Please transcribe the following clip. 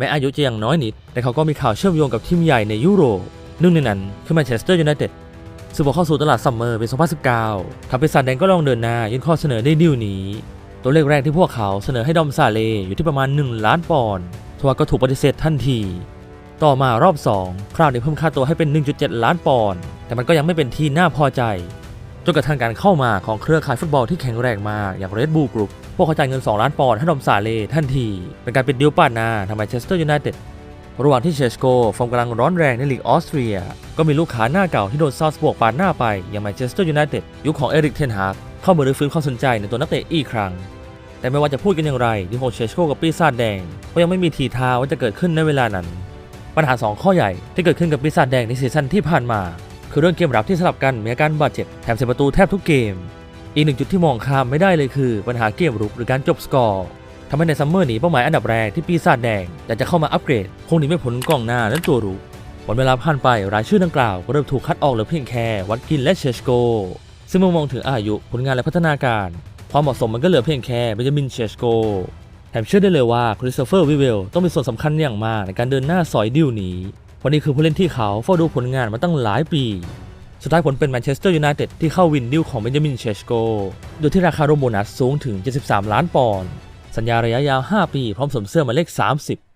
แม้อายุจะยังน้อยนิด แต่เขาก็มีข่าวเชื่อมโยงกับทีมใหญ่ในยุโรปหนึ่งในนั้นคือแมนเชสเตอร์ยูไนเต็ดซึ่งพอเข้าสู่ตลาดซัมเมอร์ปี 2019ทำให้ซันแดงก็ลองเดินหน้ายื่นข้อเสนอในดีลนี้ ตัวเลขแรกที่พวกเขาเสนอให้ดอมซาเลอยู่ที่ประมาณ 1 ล้านปอนด์ทว่าก็ถูกปฏิเสธทันที ต่อมารอบ 2 คราวนี้เพิ่มค่าตัวให้เป็น 1.7 ล้านปอนด์แต่มันก็ยังไม่เป็นที่น่าพอใจ จนกระทั่งการเข้ามาของเครือข่ายฟุตบอลที่แข็งแรงมากอย่าง Red Bull Group พวกเขาจ่ายเงิน 2 ล้านปอนด์ให้ดอมซาเล่ทันที เป็นการปิดดีลปาดหนาทำไมเชสเตอร์ยูไนเต็ดระหว่างที่เชสโกฟอร์มกำลังร้อนแรงในลีกออสเตรีย ก็มีลูกค้าหน้าเก่าที่โดนซาสบวกปาดหน้าไป อย่างแมนเชสเตอร์ยูไนเต็ดยุคของเอริกเทนฮากเข้ามารื้อฟื้นความสนใจในตัวนักเตะอีกครั้ง แต่ไม่ว่าจะพูดกันอย่างไรดีของเชสโกกับปีศาจแดง ก็ยังไม่มีทีท่าว่าจะเกิดขึ้นในเวลานั้น ปัญหา 2 ข้อใหญ่ที่เกิดขึ้นกับปีศาจแดงในซีซั่นที่ผ่านมา คือเรื่องเกมรับที่สลับกันมีอาการบาดเจ็บแถมเสียประตูแทบทุกเกม อีกหนึ่งจุดที่มองข้ามไม่ได้เลยคือปัญหาเกมรุกหรือการจบสกอร์ทำให้ในซัมเมอร์หนีเป้าหมายอันดับแรกที่ปีศาจแดงอยากจะเข้ามาอัปเกรด คงหนีไม่พ้นกองหน้าและตัวรุกวันเวลาผ่านไปรายชื่อดังกล่าวก็เริ่มถูกคัดออกเหลือเพียงแค่วัตกินและเชชโก ซึ่งเมื่อมองถึงอายุผลงานและพัฒนาการ ความเหมาะสมมันก็เหลือเพียงแค่เบนจามินเชชโกแถมเชื่อได้เลยว่าคริสโตเฟอร์วิเวลต้องมีส่วนสำคัญอย่างมากในการเดินหน้าสอยดิวนี้ เพราะนี่คือผู้เล่นที่เขาเฝ้าดูผลงานมาตั้งหลายปี สุดท้ายผลเป็นแมนเชสเตอร์ยูไนเต็ดที่เข้าวินดิวของเบนจามินเชชโก โดยที่ราคาโรโบนัสสูงถึง 73 ล้านปอนด์ สัญญาระยะยาว 5 ปี พร้อมสมเสื้อหมายเลข 30